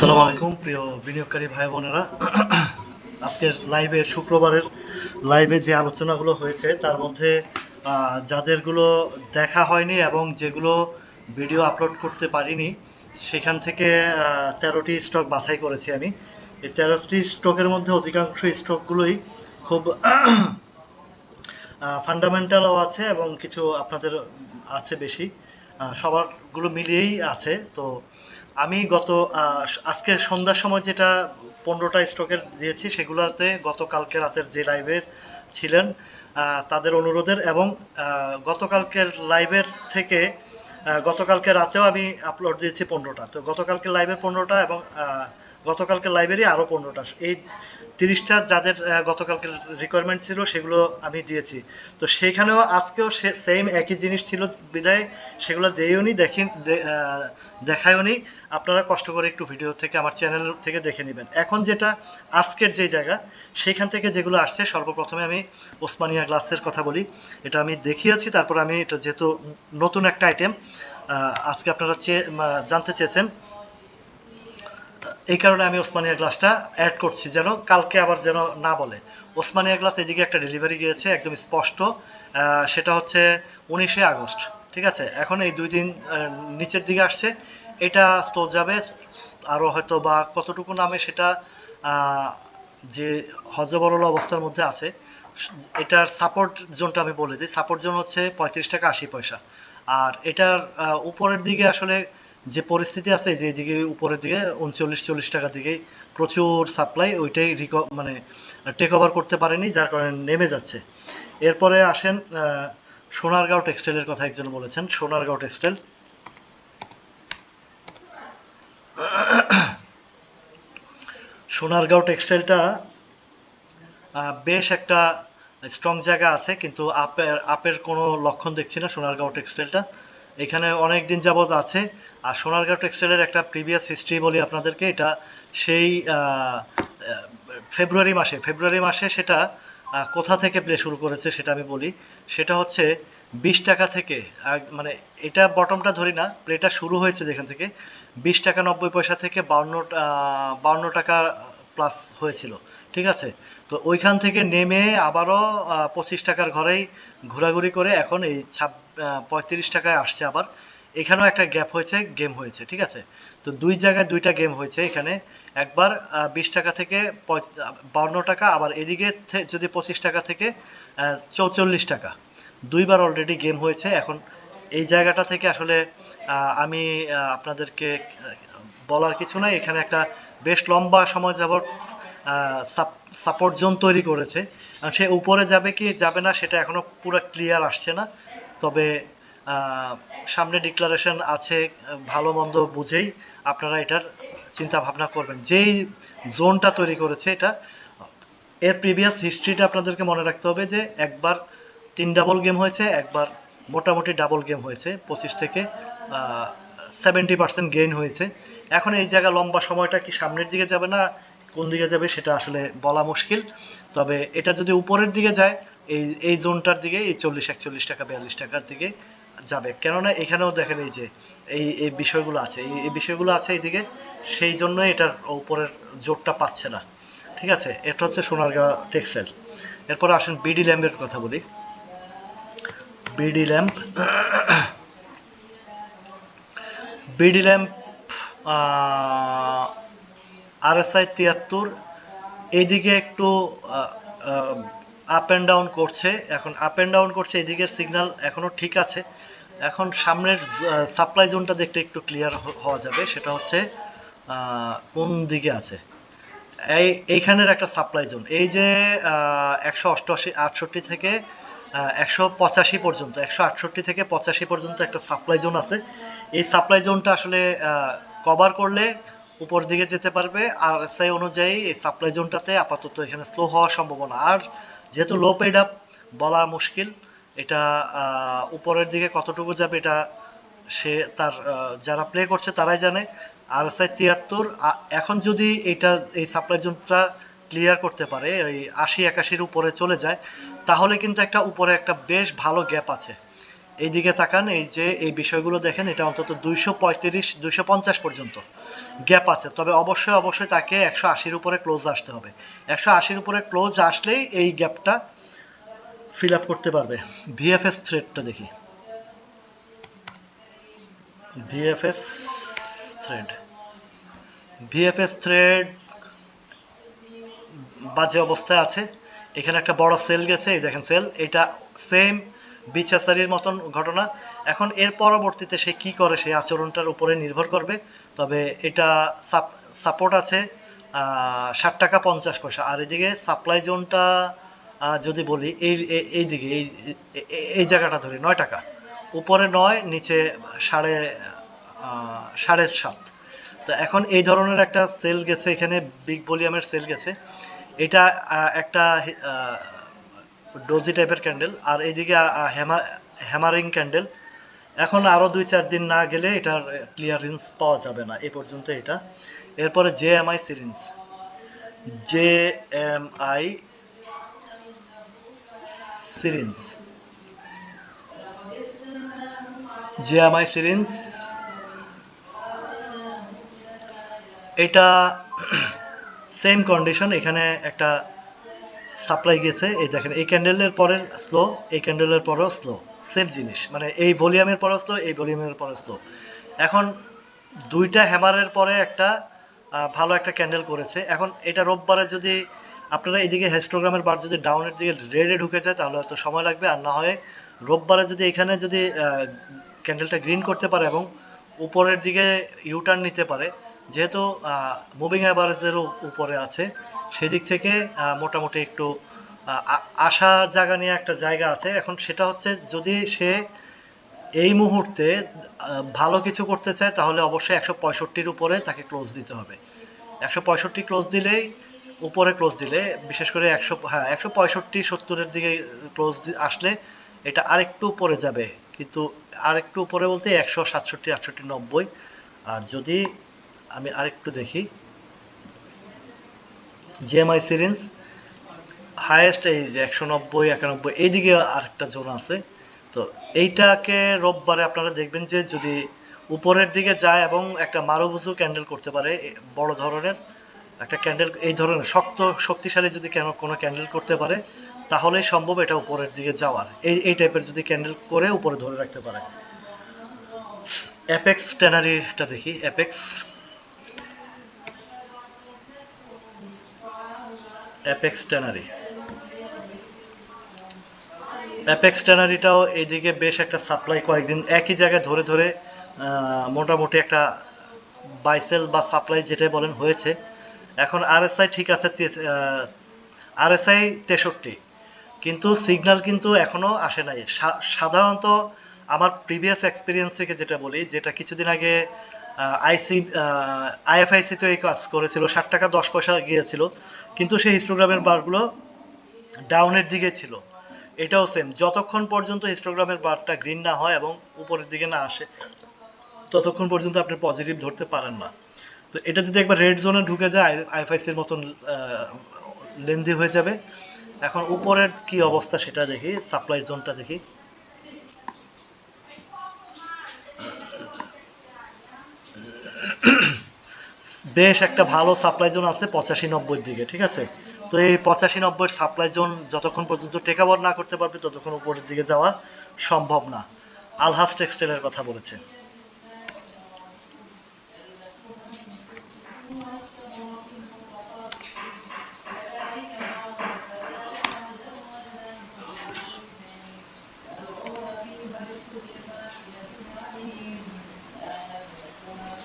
আসসালামু আলাইকুম। প্রিয় বিনিয়োগকারী ভাই বোনেরা আজকের লাইভে শুক্রবারের লাইভে যে আলোচনাগুলো হয়েছে তার মধ্যে যাদেরগুলো দেখা হয়নি এবং যেগুলো ভিডিও আপলোড করতে পারিনি সেখান থেকে তেরোটি স্টক বাছাই করেছি আমি। এই তেরোটি স্টকের মধ্যে অধিকাংশ স্টকগুলোই খুব ফান্ডামেন্টালও আছে এবং কিছু আপনাদের আছে বেশি। সবারগুলো মিলিয়েই আছে তো আমি গত আজকে সন্ধ্যার সময় যেটা পনেরোটা স্টকের দিয়েছি, সেগুলোতে গতকালকে রাতের যে লাইভের ছিলেন তাদের অনুরোধের এবং গতকালকের লাইভের থেকে গতকালকে রাতেও আমি আপলোড দিয়েছি পনেরোটা। তো গতকালকে লাইভের পনেরোটা এবং গতকালকে লাইভেরই আরও পনেরোটা এই তিরিশটা যাদের আহ, গতকালকের রিকোয়ারমেন্ট ছিল সেগুলো আমি দিয়েছি। তো সেইখানেও আজকেও সেম একই জিনিস ছিল বিদায় সেগুলো দেইওনি দেখি দে- আহ, দেখায়ওনি আপনারা কষ্ট করে একটু ভিডিও থেকে আমার চ্যানেল থেকে দেখে নেবেন। এখন যেটা আজকের যে জায়গা সেইখান থেকে যেগুলো আসছে সর্বপ্রথমে আমি ওসমানিয়া গ্লাসের কথা বলি। এটা আমি দেখিয়েছি তারপর আমি এটা যেহেতু নতুন একটা আইটেম আজকে আপনারা জানতে চেয়েছেন এই কারণে আমি ওসমানিয়া গ্লাসটা অ্যাড করছি যেন কালকে আবার যেন না বলে। ওসমানিয়া গ্লাস এদিকে একটা ডেলিভারি গিয়েছে, একদম স্পষ্ট। সেটা হচ্ছে উনিশে আগস্ট, ঠিক আছে? এখন এই দুই দিন নিচের দিকে আসছে। এটা স্টোর যাবে আরও হয়তো বা কতটুকু নামে সেটা যে হজবরল অবস্থার মধ্যে আছে, এটার সাপোর্ট জোনটা আমি বলে দিই। সাপোর্ট জোন হচ্ছে পঁয়ত্রিশ টাকা আশি পয়সা। আর এটার উপরের দিকে আসলে যে পরিস্থিতি আছে যে দিকে, উপরের দিকে, উনচল্লিশ, চল্লিশ টাকার দিকে প্রচুর সাপ্লাই ওইটাই রিক মানে টেক ওভার করতে পারেনি, যার কারণে নেমে যাচ্ছে। এরপরে আসেন সোনারগাঁও টেক্সটাইলের কথা একজন বলেছেন, সোনারগাঁও টেক্সটাইল সোনারগাঁও টেক্সটাইলটা বেশ একটা স্ট্রং জায়গা আছে, কিন্তু আপের আপের কোনো লক্ষণ দেখছি না সোনারগাঁও টেক্সটাইলটা এখানে অনেক দিন যাবৎ আছে। আর সোনারগাঁও টেক্সটাইলের একটা প্রিভিয়াস হিস্ট্রি বলি আপনাদেরকে, এটা সেই ফেব্রুয়ারি মাসে ফেব্রুয়ারি মাসে সেটা কোথা থেকে প্লে শুরু করেছে সেটা আমি বলি। সেটা হচ্ছে বিশ টাকা থেকে মানে এটা বটমটা ধরি না প্লেটা শুরু হয়েছে যেখান থেকে, বিশ টাকা নব্বই পয়সা থেকে বাউন্ন বাউন্ন টাকা প্লাস হয়েছিল। ঠিক আছে? তো ওইখান থেকে নেমে আবারও পঁচিশ টাকার ঘরেই ঘোরাঘুরি করে এখন এই ছাব পঁয়ত্রিশ টাকায় আসছে আবার। এখানেও একটা গ্যাপ হয়েছে, গেম হয়েছে, ঠিক আছে? তো দুই জায়গায় দুইটা গেম হয়েছে এখানে। একবার বিশ টাকা থেকে বাউন্ন টাকা, আবার এদিকে যদি পঁচিশ টাকা থেকে চৌচল্লিশ টাকা। দুইবার অলরেডি গেম হয়েছে। এখন এই জায়গাটা থেকে আসলে আমি আপনাদেরকে বলার কিছু নাই। এখানে একটা বেশ লম্বা সময় যাবৎ সাপোর্ট জোন তৈরি করেছে। সে উপরে যাবে কি যাবে না সেটা এখনও পুরো ক্লিয়ার আসছে না। তবে সামনে ডিক্লারেশন আছে, ভালো মন্দ বুঝেই আপনারা এটার চিন্তা ভাবনা করবেন। যেই জোনটা তৈরি করেছে এটা, এর প্রিভিয়াস হিস্ট্রিটা আপনাদেরকে মনে রাখতে হবে যে একবার তিন ডাবল গেম হয়েছে, একবার মোটামুটি ডাবল গেম হয়েছে। পঁচিশ থেকে সেভেন্টি পার্সেন্ট গেইন হয়েছে। এখন এই জায়গা লম্বা সময়টা কি সামনের দিকে যাবে না কোন দিকে যাবে সেটা আসলে বলা মুশকিল। তবে এটা যদি উপরের দিকে যায়, এই এই জোনটার দিকে, এই চল্লিশ, একচল্লিশ টাকা, বিয়াল্লিশ টাকার দিকে যাবে। কেননা এখানেও দেখেন এই যে, এই এই বিষয়গুলো আছে, এই এই বিষয়গুলো আছে এইদিকে সেই জন্য এটার উপরের জোরটা পাচ্ছে না। ঠিক আছে? এটা হচ্ছে সোনারগাঁ টেক্সটাইল। এরপর আসেন বিডি ল্যাম্পের কথা বলি। BD lamp BD lamp RSI তিয়াত্তর এইদিকে একটু আপ অ্যান্ড ডাউন করছে। এখন আপ অ্যান্ড ডাউন করছে, এদিকের সিগন্যাল এখনও ঠিক আছে। এখন সামনের সাপ্লাই জোনটা দেখতে একটু ক্লিয়ার হওয়া যাবে। সেটা হচ্ছে কোন দিকে আছে। এই, এইখানের একটা সাপ্লাই জোন এই যে একশো অষ্টআশি, আটষট্টি থেকে একশো পঁচাশি পর্যন্ত, একশো আটষট্টি থেকে পঁচাশি পর্যন্ত একটা সাপ্লাই জোন আছে। এই সাপ্লাই জোনটা আসলে কভার করলে উপর দিকে যেতে পারবে, আর সেই অনুযায়ী এই সাপ্লাই জোনটাতে আপাতত এখানে স্লো হওয়ার সম্ভাবনা। আর যেহেতু লো পেড আপ বলা মুশকিল, এটা উপরের দিকে কতটুকু যাবে এটা সে তার যারা প্লে করছে তারাই জানে। আর এস আই তিয়াত্তর এখন যদি এটা, এই সাপ্লাই জোনটা ক্লিয়ার করতে পারে ওই আশি একাশির উপরে চলে যায়, তাহলে কিন্তু একটা উপরে একটা বেশ ভালো গ্যাপ আছে। এইদিকে তাকান, এই যে এই বিষয়গুলো দেখেন, এটা অন্তত দুইশো পঁয়ত্রিশ, দুইশো পঞ্চাশ পর্যন্ত। গ্যাপ আছে। তবে অবশ্যই অবশ্যই তাকে একশো আশির উপরে ক্লোজ আসতে হবে। একশো আশির উপরে ক্লোজ আসলেই এই গ্যাপটা ফিল আপ করতে পারবে। ভিএফএস থ্রেডটা দেখি। ভিএফএস থ্রেড ভিএফএস থ্রেড বাজে অবস্থায় আছে। এখানে একটা বড় সেল গেছে, এই দেখেন সেল এটা সেম বিছাসারির মতন ঘটনা। এখন এর পরবর্তীতে সে কি করে সেই আচরণটার উপরে নির্ভর করবে, তবে এটা সাপোর্ট আছে ষাট টাকা পঞ্চাশ পয়সা। আর এদিকে সাপ্লাই জোনটা যদি বলি, এই, এই- দিকে, এই- এই জায়গাটা ধরি, নয় টাকা। উপরে নয়, নিচে সাড়ে সাড়ে সাত। তো এখন এই ধরনের একটা সেল গেছে, এখানে বিগ ভলিউমের সেল গেছে। এটা একটা ডোজি টাইপের ক্যান্ডেল আর এইদিকে হ্যামা হ্যামারিং ক্যান্ডেল এখন আরও দুই, চার দিন না গেলে এটার ক্লিয়ারেন্স পাওয়া যাবে না। এ পর্যন্ত এটা। এরপরে J M I syringe J M I syringe J M I syringe এটা সেম কন্ডিশন এখানে একটা সাপ্লাই গেছে। এই দেখেন, এই ক্যান্ডেলের পরে স্লো এই ক্যান্ডেলের পরেও স্লো সেম জিনিস। মানে এই ভলিউমের পরেও স্লো এই ভলিউমের পরে স্লো এখন দুইটা হ্যামারের পরে একটা ভালো একটা ক্যান্ডেল করেছে। এখন এটা রোববারে যদি আপনারা এদিকে হেস্টোগ্রামের বার যদি ডাউনের দিকে রেডে ঢুকে যায়, তাহলে হয়তো সময় লাগবে। আর না হয় রোববারে যদি এখানে যদি ক্যান্ডেলটা গ্রিন করতে পারে এবং উপরের দিকে ইউটার্ন নিতে পারে, যেহেতু মুভিং অ্যাভারেজেরও উপরে আছে, সেদিক থেকে মোটামুটি একটু আশা জায়গা নিয়ে একটা জায়গা আছে। এখন সেটা হচ্ছে যদি সে এই মুহূর্তে ভালো কিছু করতে চায়, তাহলে অবশ্যই একশো পঁয়ষট্টির উপরে তাকে ক্লোজ দিতে হবে। একশো পঁয়ষট্টি ক্লোজ দিলেই উপরে ক্লোজ দিলে, বিশেষ করে একশো হ্যাঁ একশো পঁয়ষট্টি সত্তরের দিকে ক্লোজ আসলে এটা আরেকটু উপরে যাবে। কিন্তু আরেকটু উপরে বলতে একশো সাতষট্টি, আটষট্টি, নব্বই। আর যদি আমি আরেকটু দেখি জিএমআই সিরিঞ্জ হায়েস্ট এই যে একশো নব্বই, একানব্বই, এইদিকে আরেকটা জোন আছে। তো এইটাকে রোববারে আপনারা দেখবেন যে যদি উপরের দিকে যায় এবং একটা মারুবুজু ক্যান্ডেল করতে পারে বড় ধরনের, একটা ক্যান্ডেল এই ধরনের শক্ত, শক্তিশালী যদি কেন কোনো ক্যান্ডেল করতে পারে, তাহলেই সম্ভব এটা উপরের দিকে যাওয়ার। এই এই টাইপের যদি ক্যান্ডেল করে উপরে ধরে রাখতে পারে। অ্যাপেক্স ট্যানারিটা দেখি অ্যাপেক্স অ্যাপেক্স ট্যানারি। অ্যাপেক্স ট্যানারিটাও এইদিকে বেশ একটা সাপ্লাই কয়েকদিন একই জায়গায় ধরে ধরে মোটামুটি একটা বাইসেল বা সাপ্লাই যেটাই বলেন হয়েছে। এখন আরএসআই ঠিক আছে আরএসআই তেষট্টি। কিন্তু সিগন্যাল কিন্তু এখনও আসে নাই। সাধারণত আমার প্রিভিয়াস এক্সপিরিয়েন্স থেকে যেটা বলি, যেটা কিছুদিন আগে আইসি আইএফআইসি তো এই কাজ করেছিল, ষাট টাকা দশ পয়সা গিয়েছিল, কিন্তু সেই হিস্টোগ্রামের বারগুলো ডাউনের দিকে ছিল। এটাও সেম যতক্ষণ পর্যন্ত হিস্টোগ্রামের বারটা গ্রিন না হয় এবং উপরের দিকে না আসে, ততক্ষণ পর্যন্ত আপনি পজিটিভ ধরতে পারেন না। তো এটা যদি একবার রেড জোনে ঢুকে যায় আইএফআইসির মতন লেন্দি হয়ে যাবে। এখন উপরের কি অবস্থা সেটা দেখি সাপ্লাই জোনটা দেখি। বেশ একটা ভালো সাপ্লাই জোন আছে পঁচাশি নব্বই দিকে, ঠিক আছে? তো এই পঁচাশি নব্বই সাপ্লাই জোন যতক্ষণ পর্যন্ত টেক ওভার না করতে পারবে, ততক্ষণ উপরের দিকে যাওয়া সম্ভব না। আলহাস টেক্সটাইলের কথা বলেছে।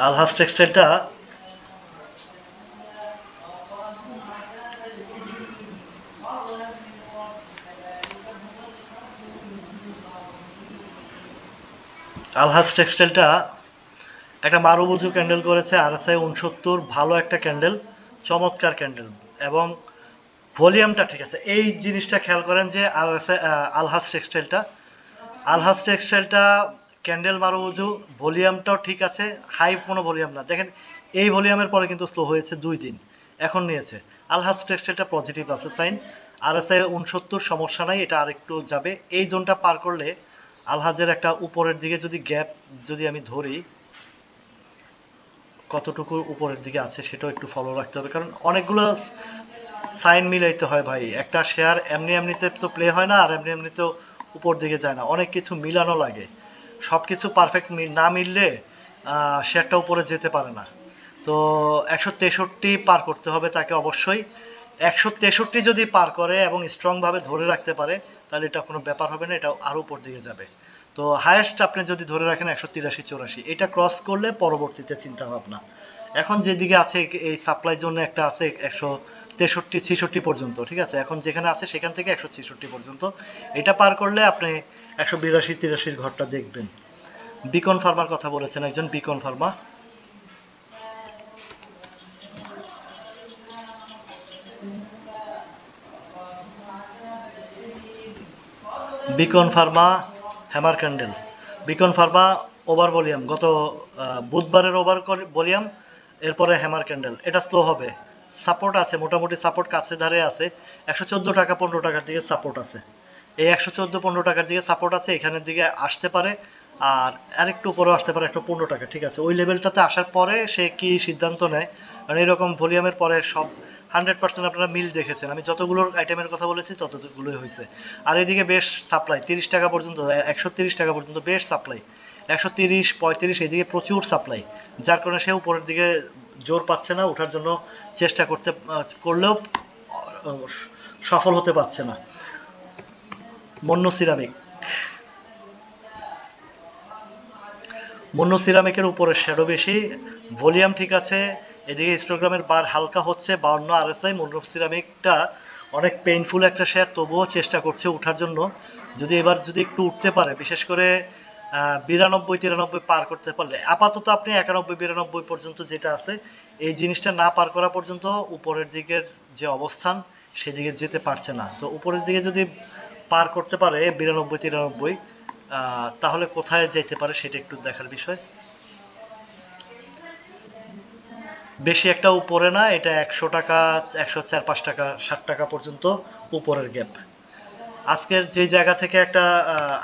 আলহাস টেক্সটাইলটা আলহাস টেক্সটাইলটা একটা মারুবুজু ক্যান্ডেল করেছে আর এস উনসত্তর ভালো একটা ক্যান্ডেল, চমৎকার ক্যান্ডেল এবং ভলিউমটা ঠিক আছে। এই জিনিসটা খেয়াল করেন যে আর এস আলহাস টেক্সটাইলটা, আলহাজ টেক্সটাইলটা ক্যান্ডেল, মারুবুজু, ভলিউমটাও ঠিক আছে হাই কোনো ভলিউম না। দেখেন, এই ভলিউমের পরে কিন্তু স্লো হয়েছে দুই দিন, এখন নিয়েছে। আলহাজ টেক্সটাইলটা পজিটিভ আছে, সাইন। আর এস উনসত্তর সমস্যা নাই, এটা আরেকটু যাবে। এই জোনটা পার করলে আলহাজের একটা উপরের দিকে যদি গ্যাপ যদি আমি ধরি, কতটুকু উপরের দিকে আছে সেটাও একটু ফলো রাখতে হবে। কারণ অনেকগুলো সাইন মিলাইতে হয় ভাই। একটা শেয়ার এমনি এমনিতে তো প্লে হয় না, আর এমনি এমনিতেও উপর দিকে যায় না। অনেক কিছু মিলানো লাগে। সব কিছু পারফেক্ট না মিললে শেয়ারটা উপরে যেতে পারে না। তো একশো তেষট্টি পার করতে হবে তাকে অবশ্যই। একশো তেষট্টি যদি পার করে এবং স্ট্রংভাবে ধরে রাখতে পারে তাহলে এটা কোনো ব্যাপার হবে না, এটা আরও উপর দিকে যাবে। তো হায়েস্ট আপনি যদি ধরে রাখেন একশো তিরাশি, চৌরাশি, এটা ক্রস করলে পরবর্তীতে চিন্তা ভাবনা এখন যেদিকে আছে এই সাপ্লাই জন্য একটা আছে একশো তেষট্টি, ছেষট্টি পর্যন্ত, ঠিক আছে? এখন যেখানে আছে সেখান থেকে একশো ছেষট্টি পর্যন্ত। এটা পার করলে আপনি একশো বিরাশি, তিরাশির ঘরটা দেখবেন। বিকন ফার্মার কথা বলেছেন একজন Beacon Pharma Beacon Pharma hammer candle. Beacon Pharma over volume. গত বুধবারের ওভার ভলিউম, এরপরে হ্যামার ক্যান্ডেল। এটা স্লো হবে। সাপোর্ট আছে, মোটামুটি সাপোর্ট কাছে ধারে আছে। একশো চোদ্দ টাকা, পনেরো টাকার দিকে সাপোর্ট আছে। এই একশো চোদ্দ, পনেরো টাকার দিকে সাপোর্ট আছে, এখানের দিকে আসতে পারে। আর আরেকটু উপরেও আসতে পারে একটু পনেরো টাকা। ঠিক আছে, ওই লেভেলটাতে আসার পরে সে কি সিদ্ধান্ত নেয়? কারণ এরকম ভলিউমের পরে সব হান্ড্রেড পার্সেন্ট আপনারা মিল দেখেছেন। আমি যতগুলো আইটেমের কথা বলেছি, ততগুলোই হয়েছে। আর এদিকে বেশ সাপ্লাই তিরিশ টাকা পর্যন্ত, একশো তিরিশ টাকা পর্যন্ত বেশ সাপ্লাই একশো তিরিশ, পঁয়ত্রিশ, এদিকে প্রচুর সাপ্লাই যার কারণে সে উপরের দিকে জোর পাচ্ছে না, ওঠার জন্য চেষ্টা করতে, করলেও সফল হতে পারছে না। মন্য সিরামিক। মন্য সিরামিকের উপরে শ্যাডো বেশি। ভলিউম ঠিক আছে এদিকে হিস্টোগ্রামের বার হালকা হচ্ছে, বাউন্ন আরএসআই মন্য সিরামিকটা অনেক পেইনফুল একটা শেয়ার তবুও চেষ্টা করছে ওঠার জন্য। যদি এবার যদি একটু উঠতে পারে, বিশেষ করে বিরানব্বই, তিরানব্বই পার করতে পারলে। আপাতত আপনি একানব্বই, বিরানব্বই পর্যন্ত যেটা আছে, এই জিনিসটা না পার করা পর্যন্ত উপরের দিকের যে অবস্থান, সেদিকে যেতে পারছে না। তো উপরের দিকে যদি পার করতে পারে, বিরানব্বই, তিরানব্বই তাহলে কোথায় যেতে পারে সেটা একটু দেখার বিষয়। বেশি একটা উপরে না, এটা একশো টাকা, একশো চার, পাঁচ টাকা, ষাট টাকা পর্যন্ত উপরের গ্যাপ আজকের যে জায়গা থেকে একটা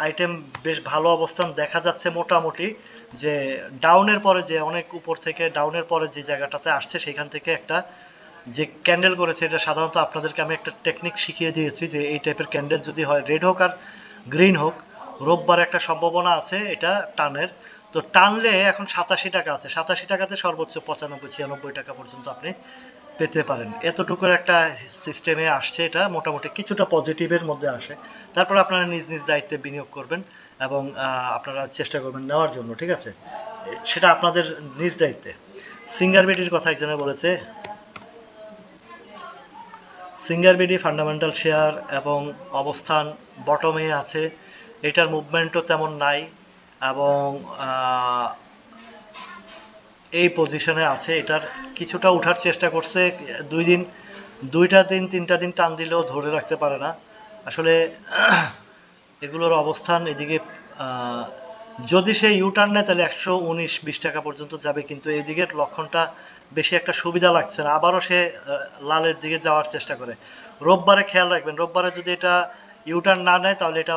আইটেম বেশ ভালো অবস্থান দেখা যাচ্ছে মোটামুটি, যে ডাউনের পরে যে অনেক উপর থেকে ডাউনের পরে যে জায়গাটাতে আসছে, সেখান থেকে একটা যে ক্যান্ডেল করেছে, এটা সাধারণত আপনাদেরকে আমি একটা টেকনিক শিখিয়ে দিয়েছি যে এই টাইপের ক্যান্ডেল যদি হয় রেড হোক আর গ্রিন হোক, রোববার একটা সম্ভাবনা আছে, এটা টানের। তো টানলে এখন সাতাশি টাকা আছে। সাতাশি টাকাতে সর্বোচ্চ পঁচানব্বই, ছিয়ানব্বই টাকা পর্যন্ত আপনি পেতে পারেন। এতটুকুর একটা সিস্টেমে আসছে এটা, মোটামুটি কিছুটা পজিটিভের মধ্যে আসে। তারপর আপনারা নিজ নিজ দায়িত্বে বিনিয়োগ করবেন এবং আপনারা চেষ্টা করবেন নেওয়ার জন্য, ঠিক আছে? সেটা আপনাদের নিজ দায়িত্বে। সিঙ্গার বেডির কথা একজনে বলেছে সিঙ্গার বিডি ফান্ডামেন্টাল শেয়ার এবং অবস্থান বটমে আছে। এটার মুভমেন্টও তেমন নাই। এবং এই পজিশনে আছে। এটার কিছুটা ওঠার চেষ্টা করছে। দুই দিন, দুইটা দিন, তিনটা দিন টান দিলেও ধরে রাখতে পারে না। আসলে, এগুলোর অবস্থান এদিকে যদি সে ইউটার্ন নেয়, তাহলে একশো উনিশ, বিশ টাকা পর্যন্ত যাবে। কিন্তু এদিকের লক্ষণটা বেশি একটা সুবিধা লাগছে না। আবারও সে লালের দিকে যাওয়ার চেষ্টা করে। রোববারে খেয়াল রাখবেন। রোববারে যদি এটা ইউটার্ন না নেয়, তাহলে এটা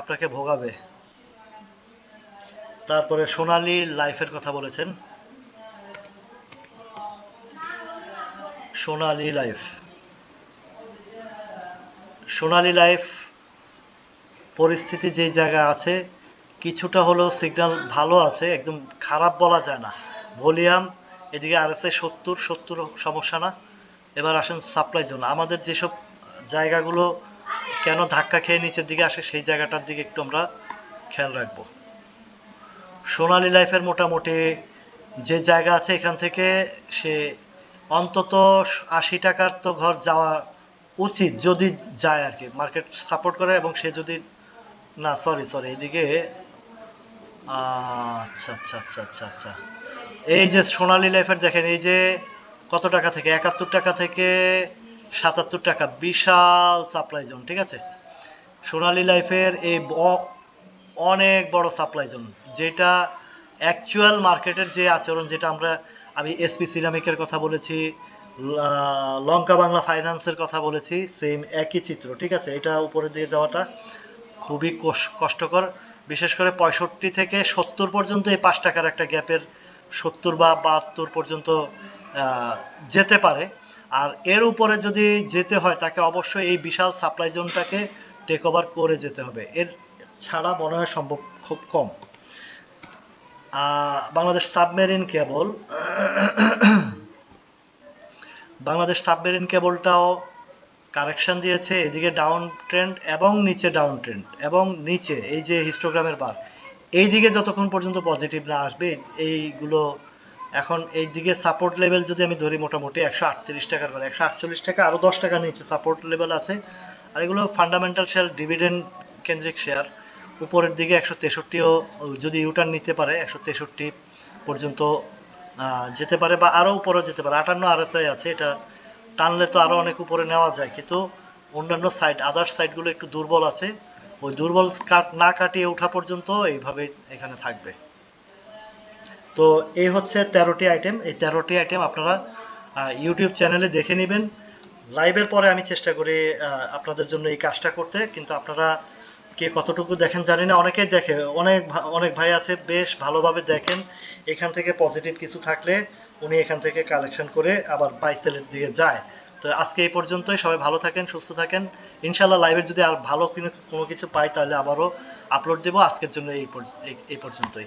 আপনাকে ভোগাবে। তারপরে সোনালী লাইফের কথা বলেছেন। সোনালী লাইফ। সোনালী লাইফ, পরিস্থিতি যে জায়গা আছে, কিছুটা হলেও সিগন্যাল ভালো আছে, একদম খারাপ বলা যায় না। ভলিউম, এদিকে আর এস সত্তর সত্তর সমস্যা না। এবার আসেন সাপ্লাই জোন আমাদের যেসব জায়গাগুলো কেন ধাক্কা খেয়ে নিচের দিকে আসে, সেই জায়গাটার দিকে একটু আমরা খেয়াল রাখব। সোনালী লাইফের মোটামুটি যে জায়গা আছে এখান থেকে সে অন্তত আশি টাকার তো ঘর যাওয়া উচিত যদি যায় আর কি মার্কেট সাপোর্ট করে এবং সে যদি, না সরি সরি এদিকে আচ্ছা আচ্ছা আচ্ছা আচ্ছা আচ্ছা এই যে সোনালী লাইফের দেখেন, এই যে কত টাকা থেকে, একাত্তর টাকা থেকে সাতাত্তর টাকা, বিশাল সাপ্লাই জোন ঠিক আছে? সোনালী লাইফের এই অনেক বড় সাপ্লাই জোন যেটা অ্যাকচুয়াল মার্কেটের যে আচরণ, যেটা আমরা, আমি এসপি সিরামিকের কথা বলেছি লঙ্কা বাংলা ফাইন্যান্সের কথা বলেছি সেম একই চিত্র, ঠিক আছে? এটা উপরের দিকে যাওয়াটা খুবই কষ- কষ্টকর। বিশেষ করে পঁয়ষট্টি থেকে সত্তর পর্যন্ত এই পাঁচ টাকার একটা গ্যাপের সত্তর বা বাহাত্তর পর্যন্ত যেতে পারে। আর এর উপরে যদি যেতে হয়, তাকে অবশ্যই এই বিশাল সাপ্লাই জোনটাকে টেক ওভার করে যেতে হবে। এর ছাড়া মনে হয় সম্ভব খুব কম। Bangladesh submarine cable, Bangladesh submarine কেবলটাও correction দিয়েছে, এদিকে ডাউন ট্রেন্ড এবং নিচে ডাউন ট্রেন্ড এবং নিচে, এই যে হিস্টোগ্রামের বার এই দিকে যতক্ষণ পর্যন্ত পজিটিভ না আসবে, এইগুলো এখন এই দিকে সাপোর্ট লেভেল যদি আমি ধরি মোটামুটি একশো আটত্রিশ টাকার করে একশো আটচল্লিশ টাকা, আরও দশ টাকার নিচে সাপোর্ট লেভেল আছে। আর এগুলো ফান্ডামেন্টাল শেয়ার ডিভিডেন্ড কেন্দ্রিক শেয়ার উপরের দিকে একশো তেষট্টিও যদি ইউটার্ন নিতে পারে, একশো তেষট্টি পর্যন্ত যেতে পারে বা আরও উপরেও যেতে পারে। আটান্ন আরএসআই আছে, এটা টানলে তো আরও অনেক উপরে নেওয়া যায়। কিন্তু অন্যান্য সাইড আদার সাইডগুলো একটু দুর্বল আছে। ওই দুর্বল কাট না কাটিয়ে ওঠা পর্যন্ত এইভাবে এখানে থাকবে। তো এই হচ্ছে তেরোটি আইটেম এই তেরোটি আইটেম আপনারা ইউটিউব চ্যানেলে দেখে নেবেন। লাইভের পরে আমি চেষ্টা করি আপনাদের জন্য এই কাজটা করতে। কিন্তু আপনারা কে কতটুকু দেখেন জানি না, অনেকেই দেখে। অনেক অনেক ভাই আছে, বেশ ভালোভাবে দেখেন। এখান থেকে পজিটিভ কিছু থাকলে উনি এখান থেকে কালেকশন করে আবার বাইসেলের দিকে যায়। তো আজকে এই পর্যন্তই, সবাই ভালো থাকেন, সুস্থ থাকেন। ইনশাল্লাহ লাইভের যদি আর ভালো কোনো কিছু পাই, তাহলে আবারও আপলোড দেবো। আজকের জন্য এই- এই পর্যন্তই।